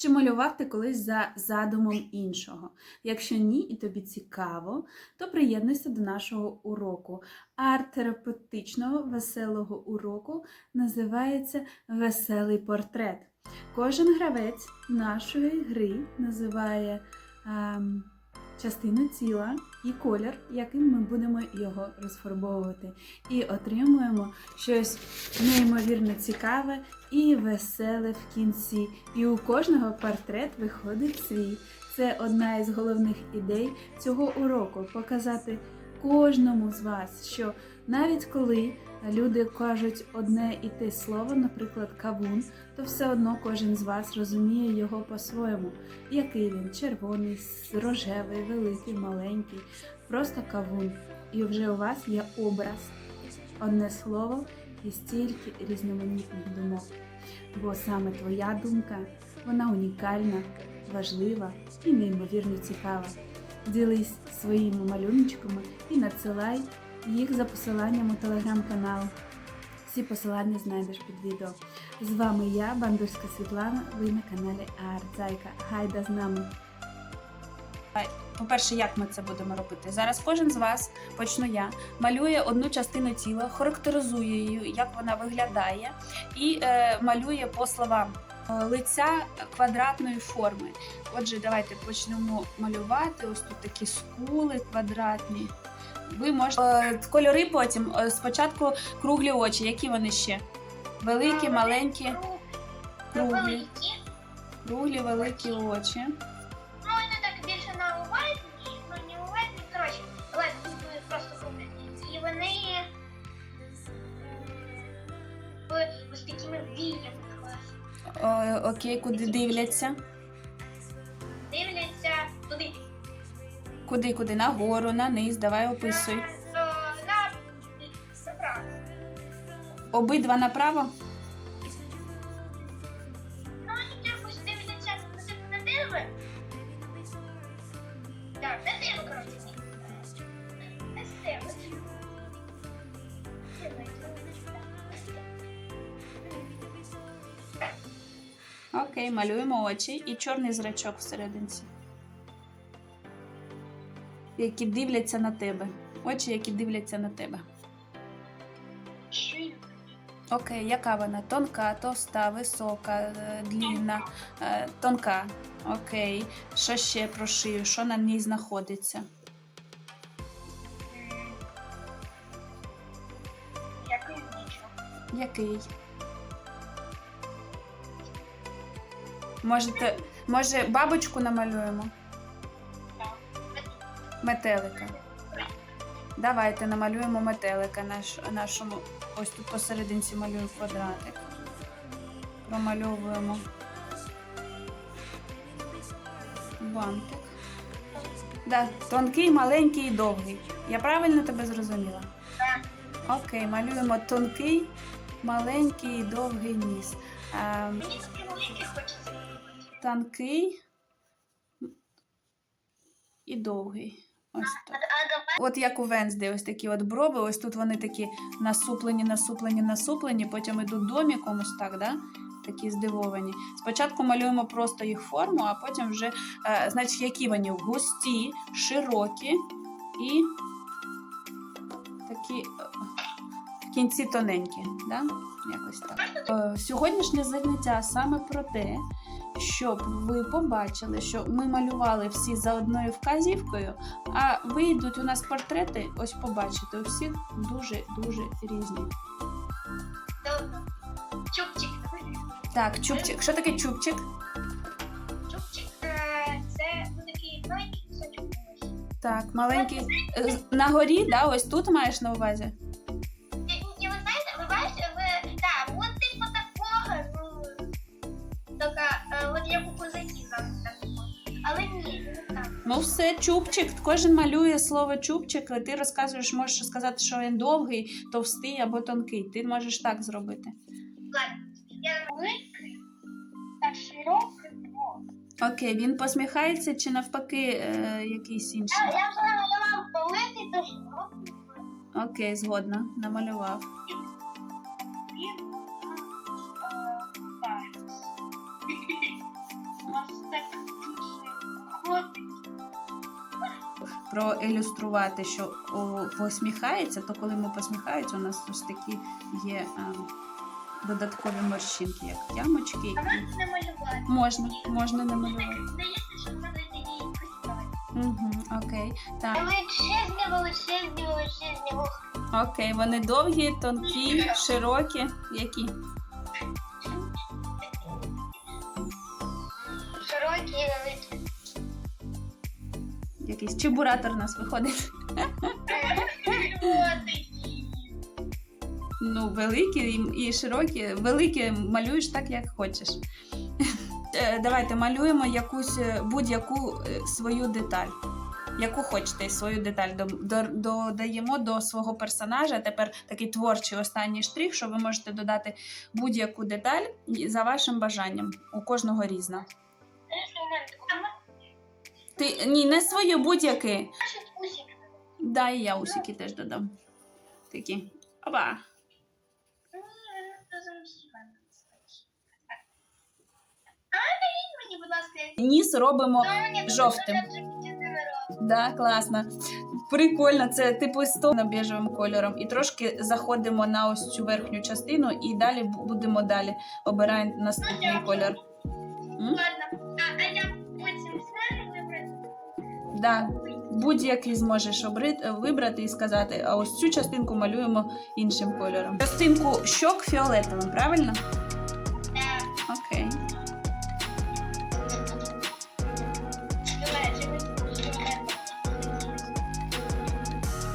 Чи малював ти колись за задумом іншого? Якщо ні, і тобі цікаво, то приєднуйся до нашого уроку. Арт-терапевтичного веселого уроку називається Веселий портрет. Кожен гравець нашої гри називає ем, частину тіла і колір, яким ми будемо його розфарбовувати. І отримуємо щось неймовірно цікаве і веселе в кінці. І у кожного портрет виходить свій. Це одна із головних ідей цього уроку показати кожному з вас, що навіть коли люди кажуть одне і те слово, наприклад, кавун, то все одно кожен з вас розуміє його по-своєму. Який він червоний, рожевий, великий, маленький, просто кавун. І вже у вас є образ, одне слово і стільки різноманітних думок. Бо саме твоя думка, вона унікальна, важлива і неймовірно цікава. Ділись своїми малюночками і надсилай їх за посиланням у телеграм-канал. Всі посилання знайдеш під відео. З вами я, Бандурська Світлана, ви на каналі Арт-Зайка. Гайда з нами! По-перше, як ми це будемо робити? Зараз кожен з вас, почну я, малює одну частину тіла, характеризує її, як вона виглядає, і е, малює по словам Е, лиця квадратної форми. Отже, давайте почнемо малювати. Ось тут такі скули квадратні. Ви можете е, кольори потім. Е, Спочатку круглі очі. Які вони ще? Великі, маленькі, круглі. Круглі, великі очі. Ну, вони так більше на овальні, ну не овальні, коротше, давайте просто круглі. І вони ось такими віями Е, Окей, куди дивляться Куди, куди? Нагору, на низ. Давай описуй. Обидва направо? Окей, малюємо очі і чорний зрачок всерединці. Які дивляться на тебе. Очі, які дивляться на тебе. Окей, яка вона? Тонка, товста, висока, е, длінна, е, тонка. Окей. Що ще про шию? Що на ній знаходиться? Який. Який? Можете, може, бабочку намалюємо? Метелика. Давайте намалюємо метелика наш, нашому. Ось тут посерединці малюю квадратик. Промальовуємо бантик. Да, тонкий, маленький і довгий. Я правильно тебе зрозуміла? Так. Окей, малюємо тонкий, маленький і довгий ніс. Хочеться. тонкий і довгий. Ось так. От як у Венсди, ось такі от брови, ось тут вони такі насуплені, насуплені, насуплені, потім йдуть доміком, ось так, да? такі здивовані. Спочатку малюємо просто їх форму, а потім вже, е, значить, які вони густі, широкі і такі е, в кінці тоненькі. Да? Якось так. Е, Сьогоднішнє заняття саме про те, щоб ви побачили, що ми малювали всі за одною вказівкою, а вийдуть у нас портрети, ось побачите, у всіх дуже-дуже різні. Чупчик. Так, чубчик. Що таке чубчик? Чупчик е, це ну, такий маленький кусочок. Так, маленький. На горі, да, ось тут маєш на увазі. Ну, все, чубчик. Кожен малює слово чубчик, ти розказуєш, можеш сказати, що він довгий, товстий або тонкий. Ти можеш так зробити. Я великий та широкий. Окей, він посміхається чи навпаки е, якийсь інший? Я, я вже намалював великий та широкий. Окей, згодна, намалював. Він, проілюструвати, що посміхається, то коли ми посміхається, у нас ось такі є додаткові морщинки, як ямочки. А можна намалювати? Можна, можна Мені намалювати. так здається, що в мене її. Угу, окей. Так, Величезні, величезні, величезні вуха. окей. Вони довгі, тонкі, широкі. Які? Якийсь чебуратор у нас виходить. Ну, великі і, широкі. Великі малюєш так, як хочеш. Е, Давайте малюємо якусь е, будь-яку е, свою деталь. Яку хочете свою деталь до- до- додаємо до свого персонажа. Тепер такий творчий останній штрих, що ви можете додати будь-яку деталь за вашим бажанням. У кожного різна. Ти ні, не свою будь-який. Наші усік. Да, і я усіки теж додам. Такі. Опа. Ніс робимо. Жовтим. Да, класно. Прикольно, це типу сто біжевим кольором. І трошки заходимо на ось цю верхню частину, і далі будемо далі. Обираємо наступний колір. М? Да. Будь-який зможеш обри- вибрати і сказати, а ось цю частинку малюємо іншим кольором. Частинку щок фіолетовим, правильно? Так. Окей.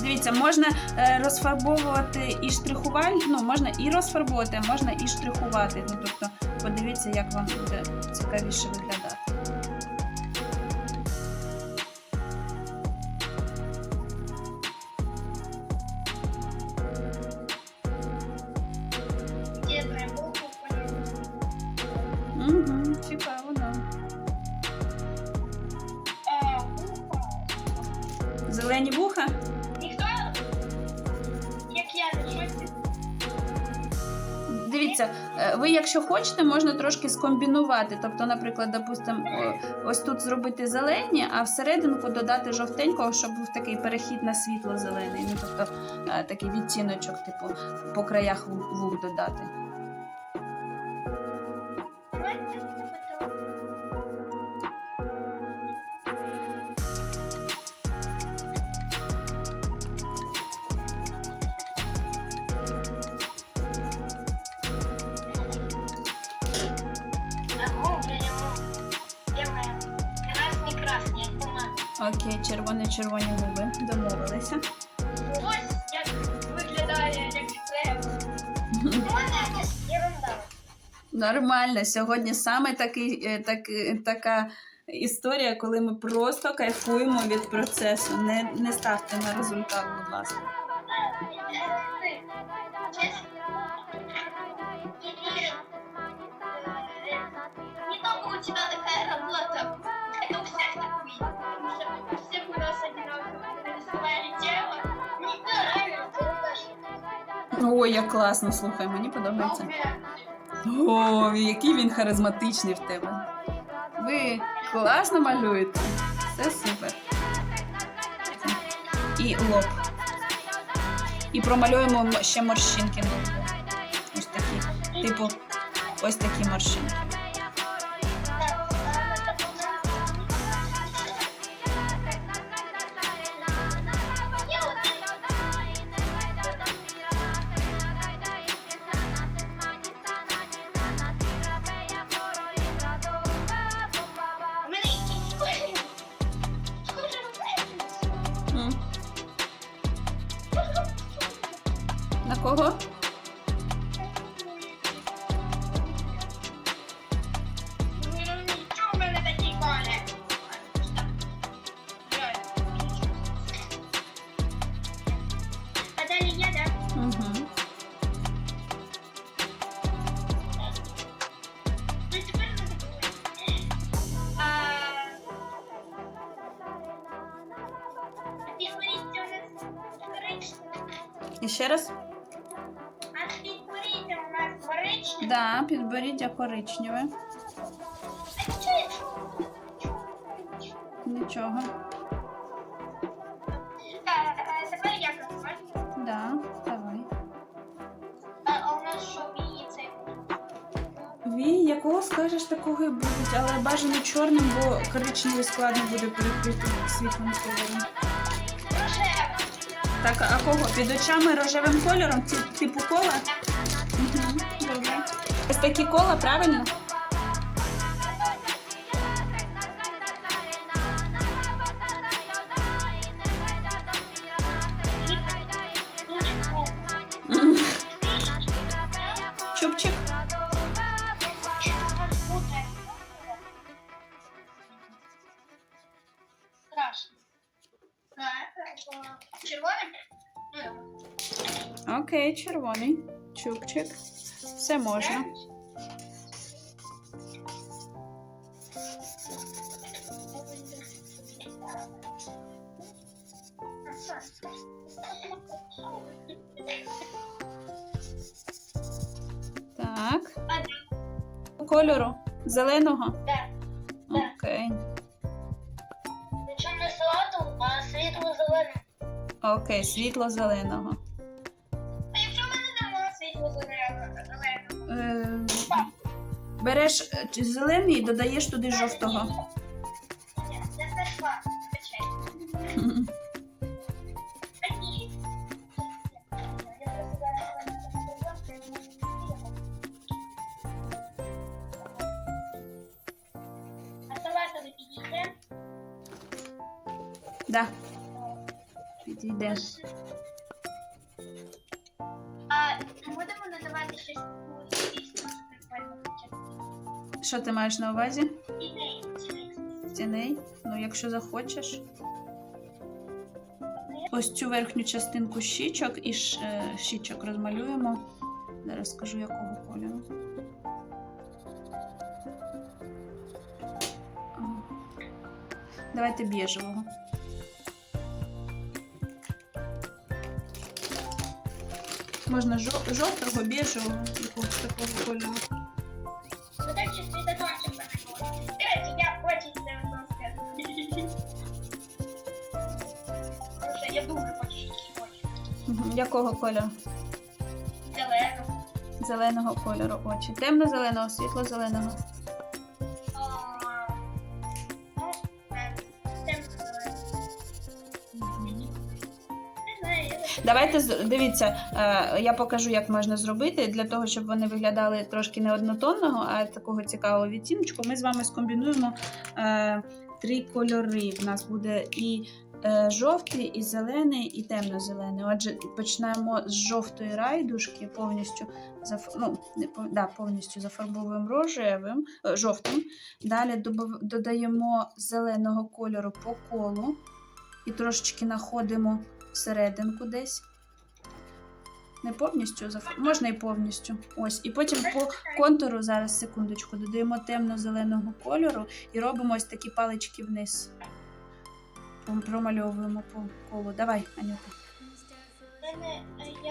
Дивіться, можна е, розфарбовувати і штрихувальні, ну можна і розфарбовувати, а можна і штрихувати. Ну тобто, подивіться, як вам буде цікавіше виглядати. Дивіться, е, ви, якщо хочете, можна трошки скомбінувати. Тобто, наприклад, допустимо, ось тут зробити зелені, а всерединку додати жовтенького, щоб був такий перехід на світло-зелений. Ну, тобто е, такий відтіночок, типу, по краях вуг додати. Окей, червоні-червоні губи. Домовилися. Ось як виглядає, як. Ерунда. Нормально. Сьогодні саме такий, е, так, е, така історія, коли ми просто кайфуємо від процесу. Не, не ставте на результат, будь ласка. Не только у тебя Ой, як класно, слухай, мені подобається. О, який він харизматичний в тебе. Ви класно малюєте. Це супер. І лоб. І промалюємо ще морщинки. Ось такі. Типу, ось такі морщинки. Коричневе. І раз? Підняття коричневе. Нічого. Е, е, тепер я Так, да, давай. Е, а у нас що вії цей? Вій, якого скажеш, такого і буде, але бажано чорним, бо коричневий складно буде перекрити світлим кольором. Так, а кого? Під очами рожевим кольором, типу кола? Ось кола, правильно? Страшно. Червоний? Окей, червоний. Чупчик. Все можна. Кольору зеленого. Так. Окей. Причому не салату, а світло-зелене. Окей, світло-зеленого. А якщо в мене немає світло-зеленого? Е, береш е, зелений і додаєш туди жовтого. Да. Підійде. А будемо надавати щось таку дійсно прикольну? Що ти маєш на увазі? Чи Тіней? Ну, якщо захочеш. Ось цю верхню частинку щічок і е, щічок розмалюємо. Зараз скажу, якого кольору. Давайте біжевого. Можна жовтого, біжевого, якогось такого кольору. Ну так чи. Я очень це вам я. Якого кольору? Зелену. Зеленого кольору очі. Темно-зеленого, світло-зеленого. Давайте дивіться, е, я покажу, як можна зробити для того, щоб вони виглядали трошки не однотонного, а такого цікавого відтіночку. Ми з вами скомбінуємо е, три кольори. У нас буде і е, жовтий, і зелений, і темно-зелений. Отже, почнемо з жовтої райдушки, повністю заф... ну, да, повністю зафарбовуємо рожевим, жовтим. Далі додаємо зеленого кольору по колу і трошечки находимо всерединку десь. Не повністю можна і повністю. Ось. І потім по контуру, зараз секундочку, додаємо темно-зеленого кольору і робимо ось такі палички вниз. Промальовуємо по колу. Давай, Анюта. Е,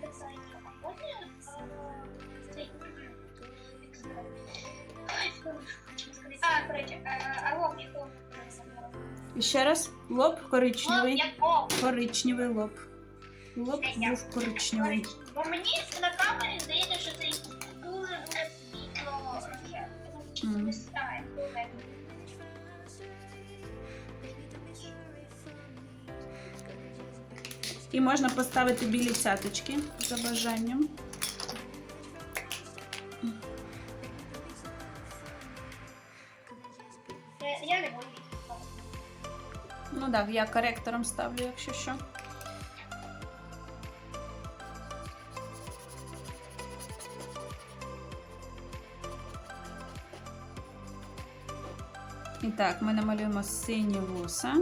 питання, а можна е, А, е, а лоб якого? І ще раз. Лоб коричневий. Коричневий лоб. Лоб був коричневий. Бо мені на камері здається, що це дуже дуже світло. І можна поставити білі цяточки за бажанням. Ну так, я коректором ставлю, якщо що. І так, ми намалюємо сині вуса.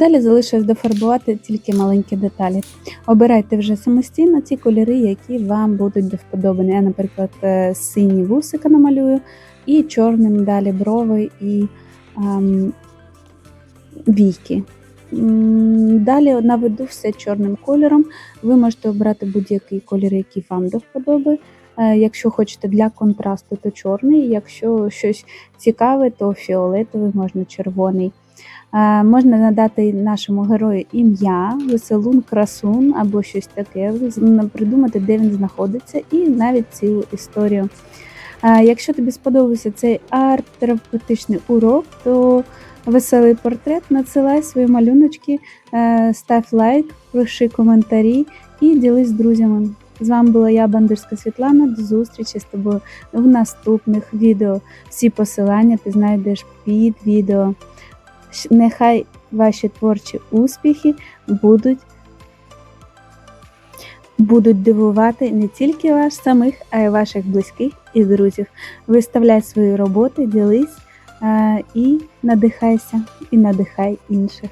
Далі залишилось дофарбувати тільки маленькі деталі. Обирайте вже самостійно ті кольори, які вам будуть до вподоби. Я, наприклад, е, сині вусика намалюю, і чорним далі брови і ем, війки. Далі наведу все чорним кольором. Ви можете обрати будь-який колір, який вам до вподоби. Е, Якщо хочете для контрасту, то чорний. Якщо щось цікаве, то фіолетовий, можна червоний. Можна надати нашому герою ім'я, веселун, красун або щось таке, придумати, де він знаходиться, і навіть цілу історію. Якщо тобі сподобався цей арт-терапевтичний урок, то веселий портрет, надсилай свої малюночки, е, став лайк, пиши коментарі і ділись з друзями. З вами була я, Бандурська Світлана. До зустрічі з тобою в наступних відео. Всі посилання ти знайдеш під відео. Нехай ваші творчі успіхи будуть, будуть дивувати не тільки вас самих, а й ваших близьких і друзів. Виставляй свої роботи, ділись і надихайся, і надихай інших.